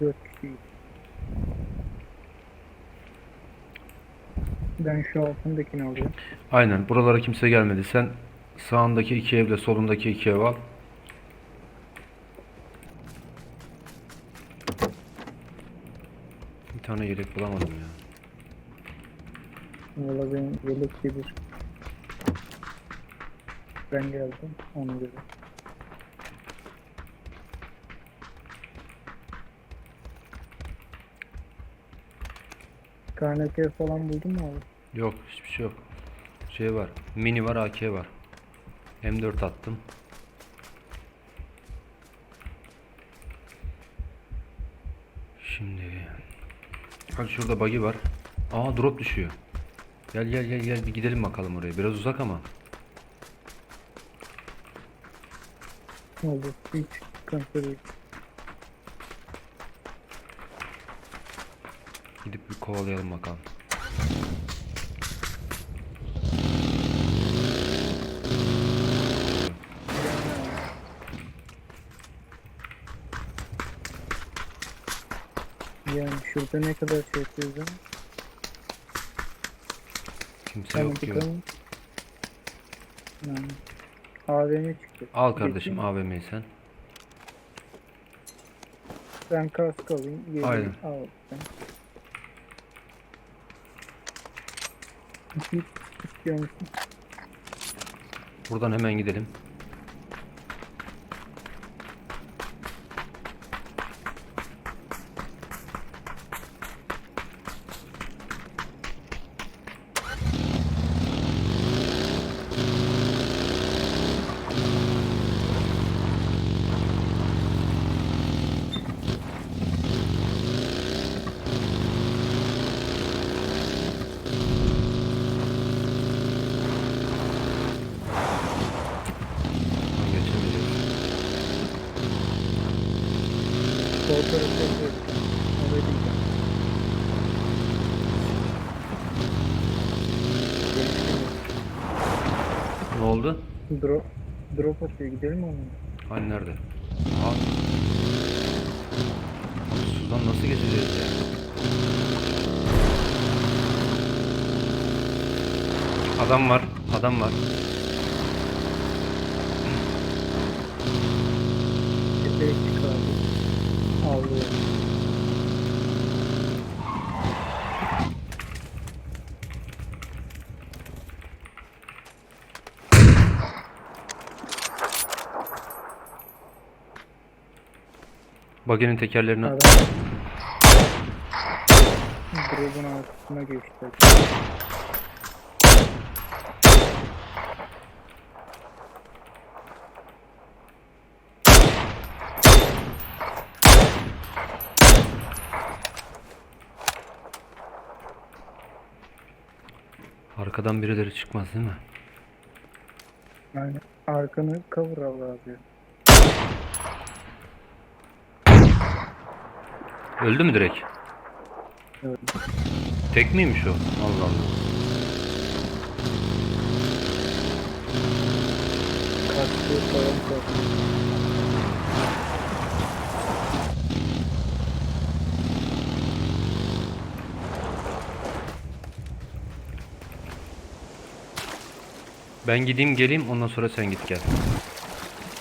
Dört kişiyiz. Ben şu altındakini alıyorum. Aynen. Buralara kimse gelmedi. Sen sağındaki iki evle solundaki iki ev al. Bir tane yelek bulamadım ya. Valla benim yelek bir. Ben geldim. Onu göre. Karneker falan buldun mu abi? Yok hiçbir şey yok. Şey var. Mini var AK var. M4 attım. Şimdi. Hadi şurada buggy var. Aa drop düşüyor. Gel gel gel gel bir gidelim bakalım oraya. Biraz uzak ama. Ne oldu? Hiç sıkıntı Gidip bir kovalayalım bakalım. Yani şurada ne kadar şey yapıyoruz ama. Kimse yok gibi. bakalım. Yani. AVM çıktı. Al kardeşim Geçeyim. AVM'yi sen. Ben kask alayım. Aynen. Al sen. Buradan hemen gidelim. Oraya gideceğim. Ne oldu? Drop, drop atıyor. Gidelim mi onunla? Hani nerede? Aa. Sudan nasıl geçeceğiz ya? Adam var, adam var. Tepeye çıkardı. Avlıyor. Baginin tekerlerini Adam drop'un arkasına geçti. Arkadan birileri çıkmaz değil mi? Yani arkanı cover al abi. Öldü mü direkt? Evet. Tek miymiş o? Allah Allah. Kaskı falan kaskı. Ben gideyim geleyim ondan sonra sen git gel.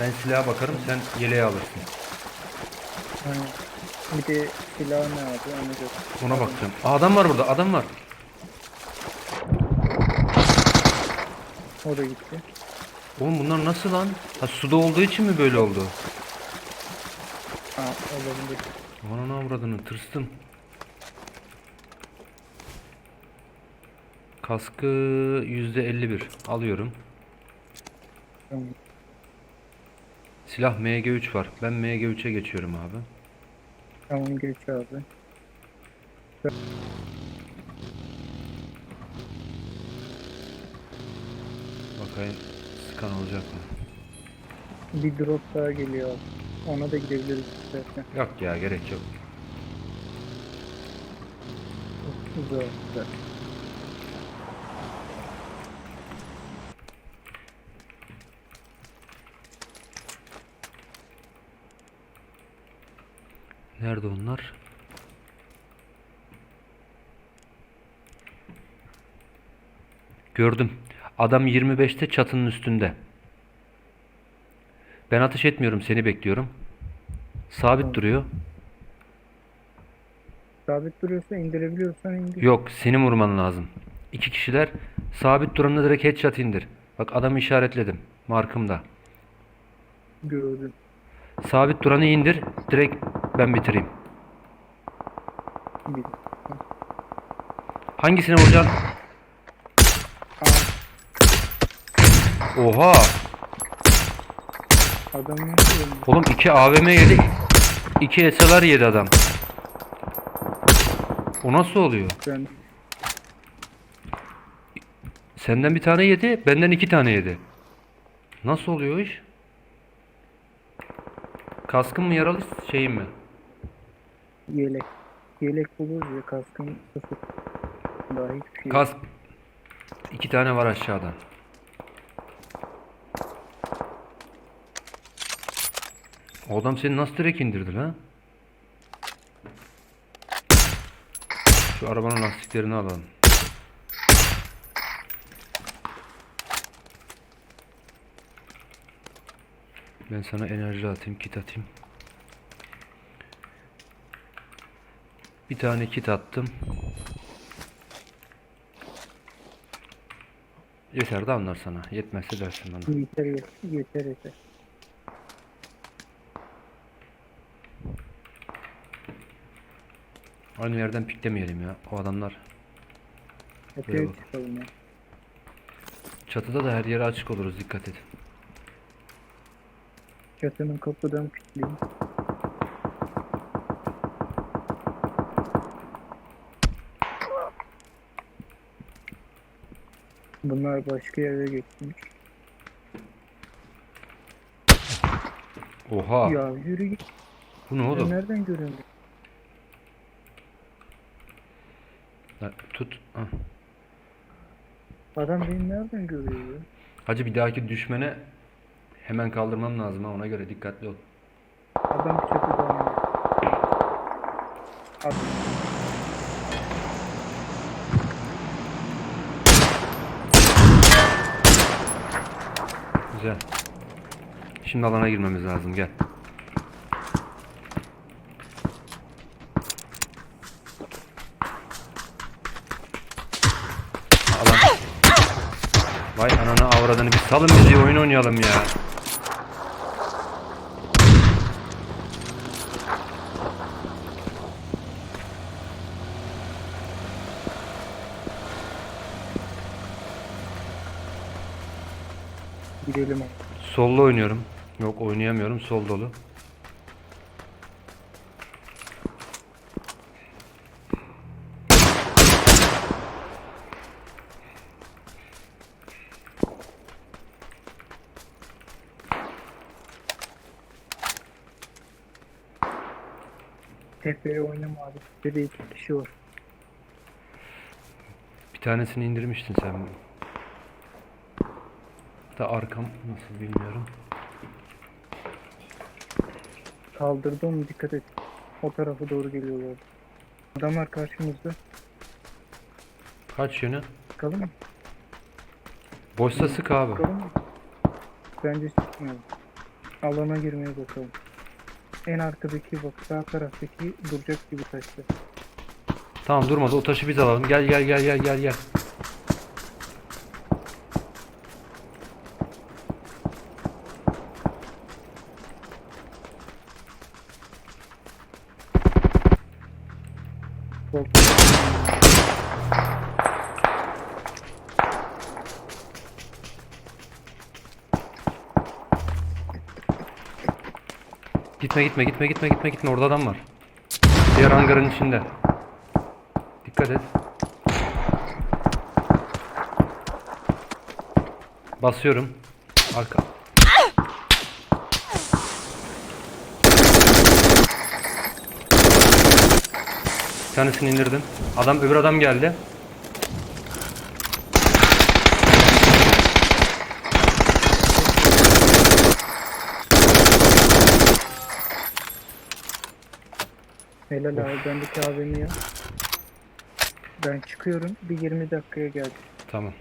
Ben silaha bakarım sen yeleği alırsın. Hani bir de silah ne abi onu gör. Ona bakacağım. Aa, adam var burada adam var. O da gitti. Oğlum bunlar nasıl lan? Ha suda olduğu için mi böyle oldu? Ha olabilir. Aman avradını tırstım. Kaskı %51 alıyorum. Tamam. Silah MG3 var. Ben MG3'e geçiyorum abi. Tamam geç abi. Bakayım skan olacak mı? Bir drop daha geliyor abi. Ona da gidebiliriz istersen. Yok ya gerek yok. Çok uzak. Nerede onlar? Gördüm. Adam 25'te çatının üstünde. Ben ateş etmiyorum, seni bekliyorum. Sabit duruyor. Sabit duruyorsa indirebiliyorsan indir. Yok, seni vurman lazım. İki kişiler sabit duranı direkt headshot indir. Bak adamı işaretledim. Markımda. Gördüm. Sabit duranı indir. Direkt ben bitireyim. Bir. Hangisini vuracaksın? Oha! adam nasıl öldü? Oğlum iki AVM yedi. iki SLR yedi adam. O nasıl oluyor? Ben Senden bir tane yedi, benden iki tane yedi. Nasıl oluyor iş? Kaskın mı yaralı şeyim mi? Yelek. Yelek buluruz ya kaskın sıfır. Daha hiçbir şey. Kask. İki tane var aşağıda. O adam seni nasıl direkt indirdi lan? Şu arabanın lastiklerini alalım. Ben sana enerji atayım, kit atayım. Bir tane kit attım. Yeter de anlar sana. Yetmezse dersin bana. Yeter yeter yeter. Aynı yerden piklemeyelim ya. O adamlar bak. ya. çatıda da her yere açık oluruz. Dikkat et. Çatının kapıdan kilitleyeyim. Bunlar başka yere geçmiş. Oha. Ya yürü git. Bu ne oğlum? nereden? Ha, Tut. Ah. Adam beni nereden görüyor ya? Hacı bir dahaki düşmene hemen kaldırmam lazım ha. Ona göre dikkatli ol. Adam çatıdan. Ad- Güzel. Şimdi alana girmemiz lazım. Gel. Alan. Vay ananı avradını bir salın bizi oyun oynayalım ya. Gidelim. Solda oynuyorum. Yok oynayamıyorum. Sol dolu. Tepeye oynama abi. Tepede iki kişi var. Bir tanesini indirmiştin sen. Da arkam nasıl bilmiyorum. Kaldırdı onu dikkat et. O tarafa doğru geliyorlar. Adamlar karşımızda. Kaç yönü? Çıkalım mı? Boşsa sık abi. Çıkalım mı? Bence çıkmayalım. Alana girmeye bakalım. En arkadaki bak sağ taraftaki duracak gibi taşta. Tamam durmadı. O taşı biz alalım. Gel gel gel gel gel gel. Bak. Gitme gitme gitme gitme gitme gitme. Orada adam var. Diğer hangarın içinde. Dikkat et. Basıyorum. Arka. Bir tanesini indirdim. Adam öbür adam geldi. Helal abi bendeki AVM'yi al. Ben çıkıyorum. Bir 20 dakikaya geldim. Tamam.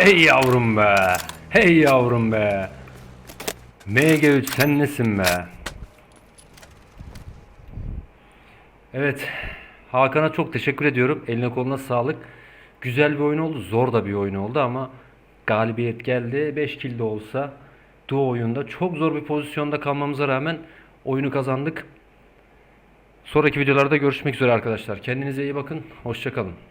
Hey yavrum be. Hey yavrum be. MG3 sen nesin be? Evet. Hakan'a çok teşekkür ediyorum. Eline koluna sağlık. Güzel bir oyun oldu. Zor da bir oyun oldu ama galibiyet geldi. 5 kill de olsa duo oyunda çok zor bir pozisyonda kalmamıza rağmen oyunu kazandık. Sonraki videolarda görüşmek üzere arkadaşlar. Kendinize iyi bakın. Hoşçakalın.